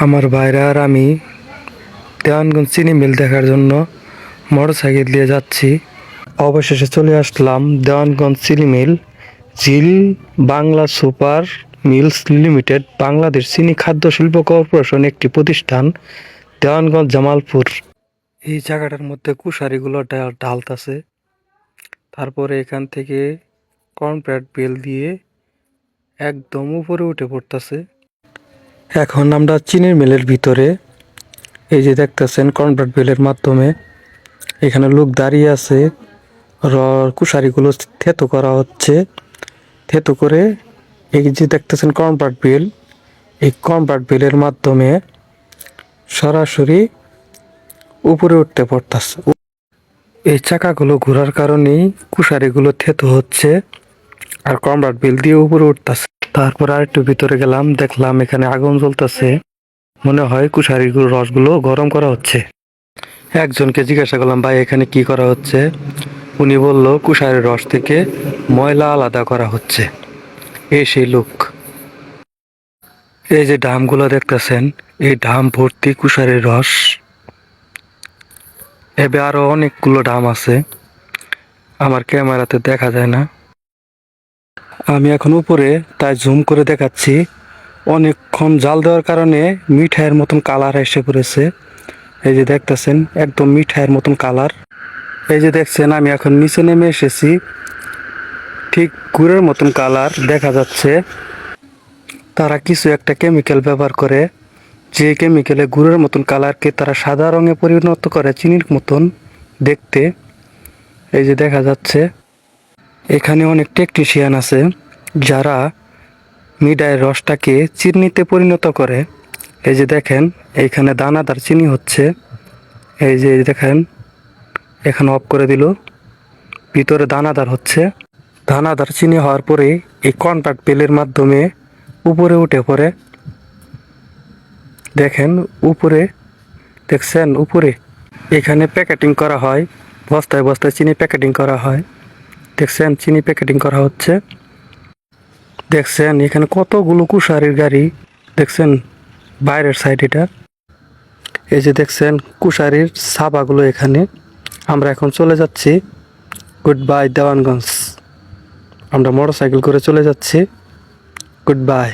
আমার ভাইরা আর আমি দেওয়ানগঞ্জ চিনি মিল দেখার জন্য মোটর সাইকেল দিয়ে যাচ্ছি। অবশেষে চলে আসলাম দেওয়ানগঞ্জ চিনি mill Zeal Bangla sugar mills limited, Bangladesh চিনি খাদ্য শিল্প কর্পোরেশন একটি প্রতিষ্ঠান, দেওয়ানগঞ্জ জামালপুর। এই জায়গাটার মধ্যে কুশারিগুলো ঢালতাছে। তারপরে এখান থেকে কর্নপ্লেট বেল দিয়ে একদম উপরে উঠে পড়তাছে। এখন আমরা চিনির মিলের ভিতরে এই যে দেখতেছেন কনভার্ট বিলের মাধ্যমে এখানে লোক দাঁড়িয়ে আছে। র কুশারিগুলো থেতো করা হচ্ছে। থেতো করে এই যে দেখতেছেন কনভার্ট বিল, এই কনভার্ট বেলের মাধ্যমে সরাসরি উপরে উঠতে পড়তেছে। এই চাকাগুলো ঘোরার কারণেই কুশারিগুলো থেতো হচ্ছে আর কনভার্ট বিল দিয়ে উপরে উঠতেছে। তারপর আরেকটু ভিতরে গেলাম, দেখলাম এখানে আগুন জ্বলতেছে। মনে হয় কুশারির রসগুলো গরম করা হচ্ছে। একজনকে জিজ্ঞাসা করলাম, ভাই, এখানে কি করা হচ্ছে? উনি বলল, কুশারির রস থেকে ময়লা আলাদা করা হচ্ছে। এই সেই লোক। এই যে ডামগুলো দেখতেছেন, এই ডাম ভর্তি কুশারির রস। এবে আরও অনেকগুলো ডাম আছে। আমার ক্যামেরাতে দেখা যায় না। আমি এখন উপরে, তাই জুম করে দেখাচ্ছি। অনেকক্ষণ জাল দেওয়ার কারণে মিঠাইয়ের মতন কালার এসে পড়েছে। এই যে দেখতেছেন, একদম মিঠাইয়ের মতন কালার। এই যে দেখছেন, আমি এখন নিচে নেমে এসেছি। ঠিক গুড়ের মতন কালার দেখা যাচ্ছে। তারা কিছু একটা কেমিক্যাল ব্যবহার করে। যে কেমিক্যালে গুড়ের মতন কালারকে তারা সাদা রঙে পরিণত করে, চিনির মতন দেখতে। এই যে দেখা যাচ্ছে। এখানে অনেক টেকনিশিয়ান আছে, যারা মিডায়ের রসটাকে চিনিতে পরিণত করে। এই যে দেখেন এইখানে দানাদার চিনি হচ্ছে। এই যে দেখেন, এখানে অফ করে দিল। ভিতরে দানাদার হচ্ছে। দানাদার চিনি হওয়ার পরে এই কন্ট্রাক্ট বেলের মাধ্যমে উপরে উঠে পড়ে। দেখেন, উপরে, দেখছেন, উপরে। এখানে প্যাকেটিং করা হয়, বস্তায় বস্তায় চিনি প্যাকেটিং করা হয়। দেখছেন, চিনি প্যাকেটিং করা হচ্ছে। দেখছেন, এখানে কতগুলো কুশারির গাড়ি। দেখছেন, বাইরের সাইড এটা। এই যে দেখছেন, কুশারির সাবাগুলো এখানে। আমরা এখন চলে যাচ্ছি গুড বাই দেওয়ানগঞ্জ। আমরা মোটরসাইকেল করে চলে যাচ্ছি। Good bye